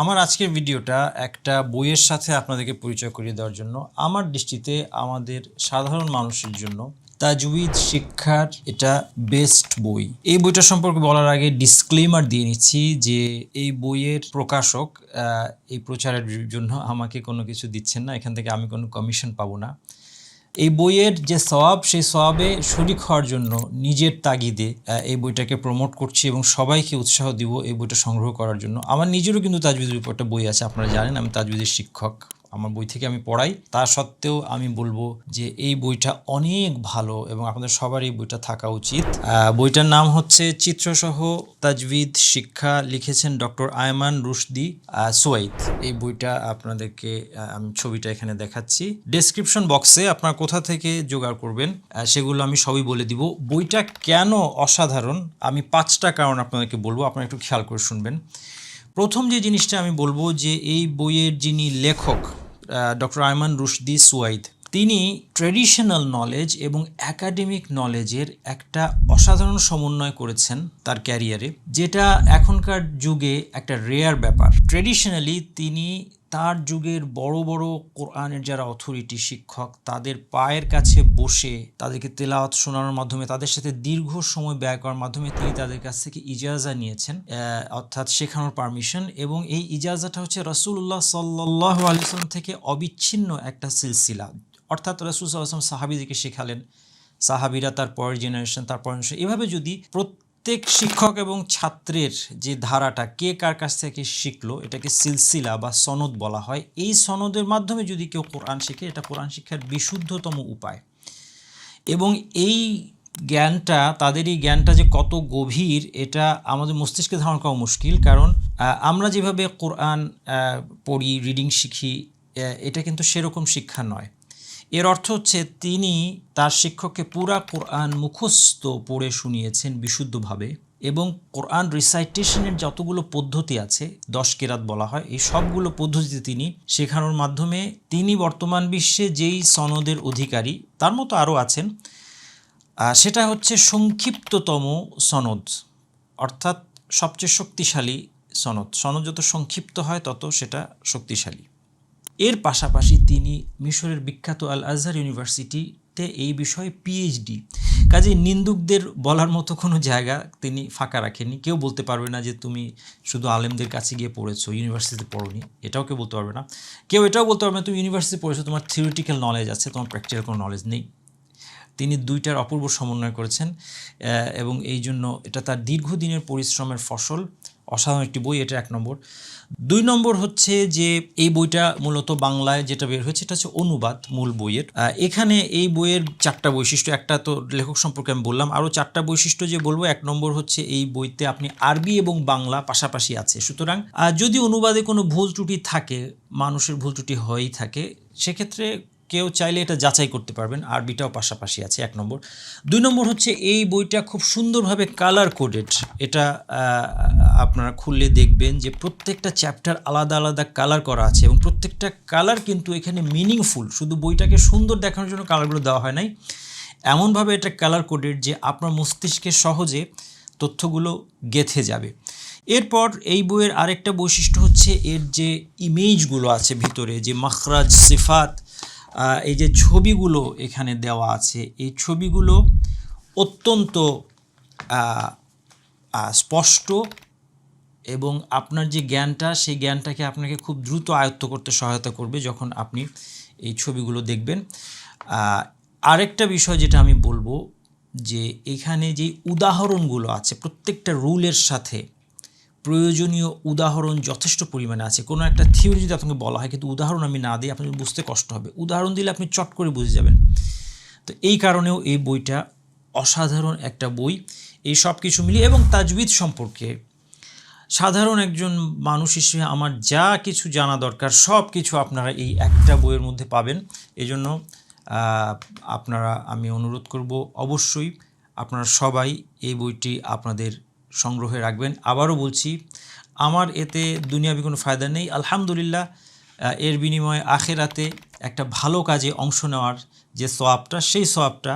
আমার আজকের ভিডিওটা একটা বইয়ের সাথে আপনাদেরকে পরিচয় করিয়ে দেওয়ার জন্য। আমার দৃষ্টিতে আমাদের সাধারণ মানুষের জন্য তাজউইদ শিক্ষার এটা বেস্ট বই। এই বইটা সম্পর্কে বলার আগে ডিসক্লেমার দিয়ে নিচ্ছি যে এই বইয়ের প্রকাশক এই প্রচারের জন্য আমাকে কোনো কিছু দিচ্ছেন না। এখান থেকে আমি কোনো কমিশন পাবো না। এই বইয়ের যে সওয়াব, সেই সওয়াবে শরিক হওয়ার জন্য নিজের তাগিদে এই বইটাকে প্রমোট করছি এবং সবাইকে উৎসাহ দিব এই বইটা সংগ্রহ করার জন্য। আমার নিজেরও কিন্তু তাজবিদের উপর একটা বই আছে, আপনারা জানেন, আমি তাজবিদের শিক্ষক। আমার বই থেকে আমি পড়াই। তা সত্ত্বেও আমি বলব যে এই বইটা অনেক ভালো এবং আপনাদের সবার এই বইটা থাকা উচিত। বইটার নাম হচ্ছে চিত্রসহ তাজবিদ শিক্ষা লিখেছেন ডক্টর আয়মান রুশদি সোয়াইদ। এই বইটা আপনাদেরকে আমি ছবিটা এখানে দেখাচ্ছি। ডেসক্রিপশন বক্সে আপনার কোথা থেকে জোগাড় করবেন সেগুলো আমি সবই বলে দিব। বইটা কেন অসাধারণ, আমি পাঁচটা কারণ আপনাদেরকে বলব, আপনারা একটু খেয়াল করে শুনবেন। প্রথম যে জিনিসটা আমি বলব যে এই বইয়ের যিনি লেখক ডক্টর আয়মান রুশদি সুয়াইদ, তিনি ট্রেডিশনাল নলেজ এবং একাডেমিক নলেজের একটা অসাধারণ সমন্বয় করেছেন তার ক্যারিয়ারে, যেটা এখনকার যুগে একটা রেয়ার ব্যাপার। ট্রেডিশনালি তিনি তার যুগের বড় বড় কোরআনের যারা অথরিটি শিক্ষক, তাদের পায়ের কাছে বসে তাদেরকে তেলাওয়াত শোনানোর মাধ্যমে, তাদের সাথে দীর্ঘ সময় ব্যয় করার মাধ্যমে তিনি তাদের কাছ থেকে ইজাজা নিয়েছেন অর্থাৎ শেখানোর পারমিশন এবং এই ইজাজাটা হচ্ছে রসুল্লাহ সাল্লাহ আলিয়াল্লাম থেকে অবিচ্ছিন্ন একটা সিলসিলা। অর্থাৎ রসুল সাল্লাম সাহাবিদেরকে শেখালেন, সাহাবিরা তার পরের জেনারেশন তার পরের এভাবে যদি প্রত্যেক শিক্ষক এবং ছাত্রের যে ধারাটা, কে কার কাছ থেকে শিখলো, এটাকে সিলসিলা বা সনদ বলা হয়। এই সনদের মাধ্যমে যদি কেউ কোরআন শেখে, এটা কোরআন শিক্ষার বিশুদ্ধতম উপায়। এবং এই জ্ঞানটা, তাদের এই জ্ঞানটা যে কত গভীর, এটা আমাদের মস্তিষ্কে ধারণ করা মুশকিল। কারণ আমরা যেভাবে কোরআন পড়ি, রিডিং শিখি এটা কিন্তু সেরকম শিক্ষা নয়। এর অর্থ হচ্ছে তিনি তার শিক্ষককে পুরা কোরআন মুখস্থ পড়ে শুনিয়েছেন বিশুদ্ধভাবে এবং কোরআন রিসাইটেশনের যতগুলো পদ্ধতি আছে, দশ কেরাত বলা হয়, এই সবগুলো পদ্ধতিতে তিনি শেখানোর মাধ্যমে তিনি বর্তমান বিশ্বে যেই সনদের অধিকারী, তার মতো আরও আছেন সেটা হচ্ছে সংক্ষিপ্ততম সনদ, অর্থাৎ সবচেয়ে শক্তিশালী সনদ। সনদ যত সংক্ষিপ্ত হয়, তত সেটা শক্তিশালী। এর পাশাপাশি তিনি মিশরের বিখ্যাত আল আজহার ইউনিভার্সিটিতে এই বিষয়ে পিএইচডি কাজে নিন্দুকদের বলার মতো কোনো জায়গা তিনি ফাঁকা রাখেননি। কেউ বলতে পারবে না যে তুমি শুধু আলেমদের কাছে গিয়ে পড়েছো, ইউনিভার্সিটিতে পড়োনি, এটাও কেউ বলতে পারবে না। কেউ এটাও বলতে পারবে না, তুমি ইউনিভার্সিটি পড়েছো, তোমার থিওরিটিক্যাল নলেজ আছে, তোমার প্র্যাকটিক্যাল কোনো নলেজ নেই। তিনি দুইটার অপূর্ব সমন্বয় করেছেন এবং এই জন্য এটা তার দীর্ঘদিনের পরিশ্রমের ফসল। অসাধারণ একটি বই, এটা এক নম্বর। দুই নম্বর হচ্ছে যে এই বইটা মূলত বাংলায় যেটা বের হয়েছে, এটা হচ্ছে অনুবাদ মূল বইয়ের। এখানে এই বইয়ের চারটা বৈশিষ্ট্য, একটা তো লেখক সম্পর্কে আমি বললাম, আরও চারটা বৈশিষ্ট্য যে বলব, এক নম্বর হচ্ছে এই বইতে আপনি আরবি এবং বাংলা পাশাপাশি আছে। সুতরাং যদি অনুবাদে কোনো ভুল ত্রুটি থাকে, মানুষের ভুল ত্রুটি হয়েই থাকে, সেক্ষেত্রে কেউ চাইলে এটা যাচাই করতে পারবেন। আরবিটাও পাশাপাশি আছে, এক নম্বর। দুই নম্বর হচ্ছে এই বইটা খুব সুন্দরভাবে কালার কোডেড এটা আপনারা খুললে দেখবেন যে প্রত্যেকটা চ্যাপ্টার আলাদা আলাদা কালার করা আছে এবং প্রত্যেকটা কালার কিন্তু এখানে মিনিংফুল শুধু বইটাকে সুন্দর দেখানোর জন্য কালারগুলো দেওয়া হয় নাই। এমনভাবে এটা কালার কোডেড যে আপনার মস্তিষ্কে সহজে তথ্যগুলো গেথে যাবে। এরপর এই বইয়ের আরেকটা বৈশিষ্ট্য হচ্ছে এর যে ইমেজগুলো আছে ভিতরে, যে মাখরাজ সিফাত এই যে ছবিগুলো এখানে দেওয়া আছে, এই ছবিগুলো অত্যন্ত স্পষ্ট এবং আপনার যে জ্ঞানটা, সেই জ্ঞানটাকে আপনাকে খুব দ্রুত আয়ত্ত করতে সহায়তা করবে যখন আপনি এই ছবিগুলো দেখবেন। আরেকটা বিষয় যেটা আমি বলব যে এখানে যে উদাহরণগুলো আছে, প্রত্যেকটা রুলের সাথে প্রয়োজনীয় উদাহরণ যথেষ্ট পরিমাণে আছে। কোনো একটা থিওরি যদি আপনাকে বলা হয়, কিন্তু উদাহরণ আমি না দিই আপনার বুঝতে কষ্ট হবে। উদাহরণ দিলে আপনি চট করে বুঝে যাবেন। তো এই কারণেও এই বইটা অসাধারণ একটা বই। এই সব কিছু মিলিয়ে এবং তাজবিদ সম্পর্কে। সাধারণ একজন মানুষ হিসেবে আমার যা কিছু জানা দরকার, সব কিছু আপনারা এই একটা বইয়ের মধ্যে পাবেন। এজন্য আপনারা, আমি অনুরোধ করব অবশ্যই আপনারা সবাই এই বইটি আপনাদের সংগ্রহে রাখবেন। আবারও বলছি, আমার এতে দুনিয়াবি কোনো ফায়দা নেই। আলহামদুলিল্লাহ এর বিনিময়ে আখেরাতে একটা ভালো কাজে অংশ নেওয়ার যে সোয়াবটা সেই সোয়াবটা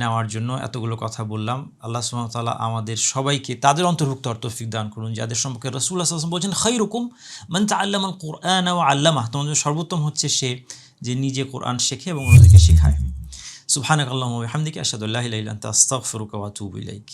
নেওয়ার জন্য এতগুলো কথা বললাম। আল্লাহ সুমতাল্লাহ আমাদের সবাইকে তাদের অন্তর্ভুক্ত অর্থফিক দান করুন, যাদের সম্পর্কে রসুল আসলাম বলছেন খাই রকম মান তা আল্লাহ কোরআন ও আল্লামা তোমাদের সর্বোত্তম হচ্ছে সে যে নিজে কোরআন শেখে এবং অন্যদেরকে শেখায়। সুবহানাক আল্লাহ হামদিকে আসাদুল্লাহ আস্তাগফিরুকা ওয়া আতুবু ইলাইক।